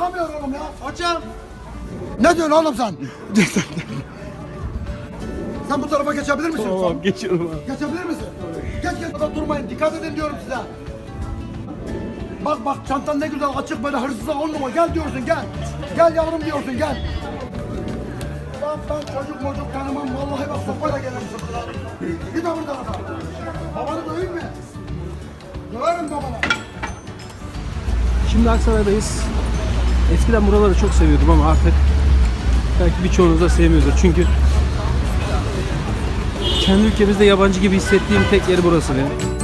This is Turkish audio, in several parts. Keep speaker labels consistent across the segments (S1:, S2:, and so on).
S1: çıkamıyor oğlum ya.
S2: Hocam.
S1: Ne diyorsun oğlum sen? sen bu tarafa geçebilir misin?
S2: Tamam geçiyorum abi.
S1: Geçebilir misin? Geç geç burada durmayın. Dikkat edin diyorum size. Bak bak çantan ne güzel açık böyle hırsıza on numara. Gel diyorsun gel. Gel yavrum diyorsun gel. Ben, ben çocuk mocuk tanımam. Vallahi bak sopayla gelirim sırtına. Git öbür tarafa. Babanı döveyim mi? Döverim babana.
S3: Şimdi Aksaray'dayız. Eskiden buraları çok seviyordum ama artık belki birçoğunuz da sevmiyordur. Çünkü kendi ülkemizde yabancı gibi hissettiğim tek yer burası benim.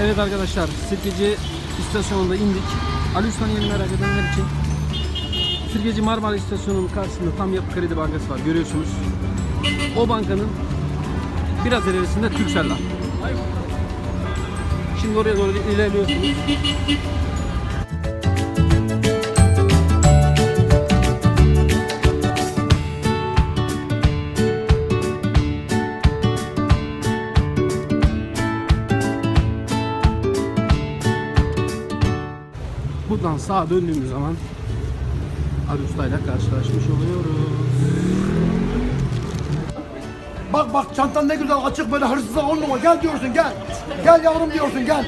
S3: Evet arkadaşlar, Sirkeci istasyonunda indik. Ali Usta'nın yerini merak edenler için Sirkeci Marmara İstasyonu'nun karşısında tam Yapı Kredi Bankası var. Görüyorsunuz. O bankanın biraz ilerisinde Türksel. Şimdi oraya doğru ilerliyorsunuz. Buradan sağa döndüğümüz zaman Ali Usta'yla karşılaşmış oluyoruz.
S1: Bak bak çantan ne güzel açık böyle hırsıza on numara. Gel diyorsun gel. Gel yavrum diyorsun gel.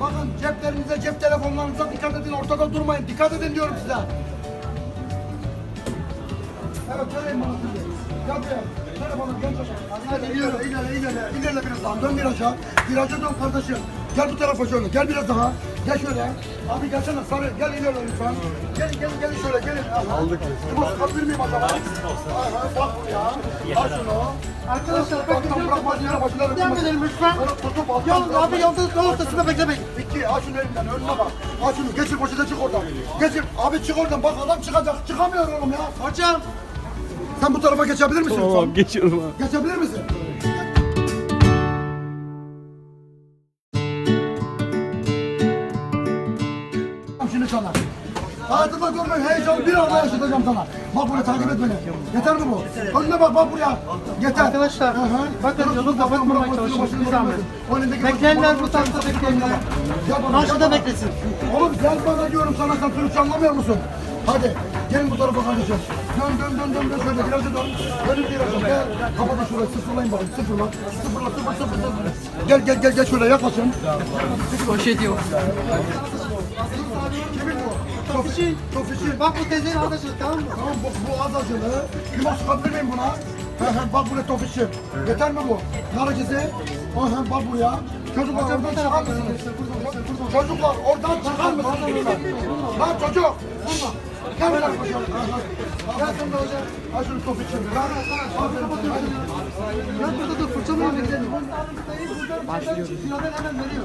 S1: Bakın ceplerinize, cep telefonlarınıza dikkat edin. Ortada durmayın. Dikkat edin diyorum size. Evet, söyleyin bana. Gel. Hadi ileri, ileri, ileri. İlerle biraz daha. Dön viraja. Viraja dön kardeşim. Gel bu tarafa şöyle. Gel biraz daha. Gel şöyle. Abi gelsene sarı. Gel ileri lütfen. Gelin, gelin, gelin şöyle. Gelin. Aldık. Bu sıkabilir miyim acaba? Ay, ay, bak buraya. Al şunu.
S2: Arkadaşlar
S1: Alttan bırakma, yine başına
S2: Devam edelim lütfen.
S1: Tutup alttan
S2: Yol, abi yolda yol ortasında beklemeyin.
S1: İki, al şunu elinden, önüne bak. Al şunu, geçir poşete çık oradan. Geçir, abi çık oradan, bak adam çıkacak, çıkamıyor oğlum ya.
S2: Hocam.
S1: Sen bu tarafa geçebilir misin?
S3: Tamam geçiyorum abi.
S1: Geçebilir misin? Şimdi sana. Hayatımda görmeyin heyecanı bir anda yaşatacağım sana. Bak buraya takip et beni. Yeter mi bu? Önüne bak bak buraya. Yeter.
S2: Arkadaşlar,
S1: Hı hı.
S2: bakın yolu kapatmamaya çalışın, bir zahmet. Bekleyenler bu tarafta bekleyenler. Karşıda beklesin.
S1: Oğlum gel bana diyorum sana sen Türkçe anlamıyor musun? Hadi gelin bu tarafa kardeşim. Dön dön dön dön dön şöyle biraz dön. Dönün biraz gel. Kapatın şurayı sıfırlayın bakın sıfırla. Sıfırla sıfır sıfır sıfır. Gel gel gel gel şöyle yaklaşın.
S2: Poşet yok.
S1: Kimin bu? Tofişin. Tofişin.
S2: Bak bu teyzenin arkadaşı tamam mı?
S1: Tamam bu, bu az acılı. Limon sıkabilir miyim buna? He he bak buraya tofişim. Yeter mi bu? Nar acısı. He bak buraya. Çocuklar oradan çıkar mısınız? Çocuklar oradan çıkar mısınız? Lan çocuk. Vurma. Buraya koşalım. Gel sen de hocam. Al şunu tofişim.
S2: Ya burada dur fırçamı yemeyelim. Başlıyoruz. Birader hemen veriyor.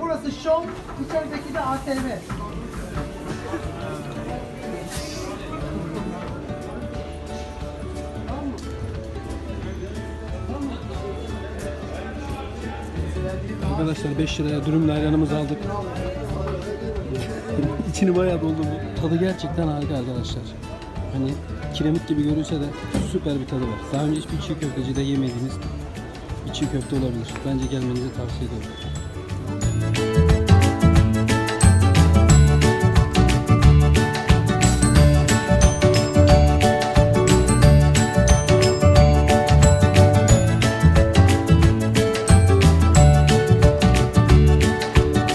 S2: Burası şov, içerideki de ATV.
S3: Arkadaşlar 5 liraya dürümle ayranımızı aldık. İçini bayağı doldurdu. Tadı gerçekten harika arkadaşlar. Hani kiremit gibi görünse de süper bir tadı var. Daha önce hiçbir çiğ köftecide yemediğiniz bir çiğ köfte olabilir. Bence gelmenizi tavsiye ediyorum.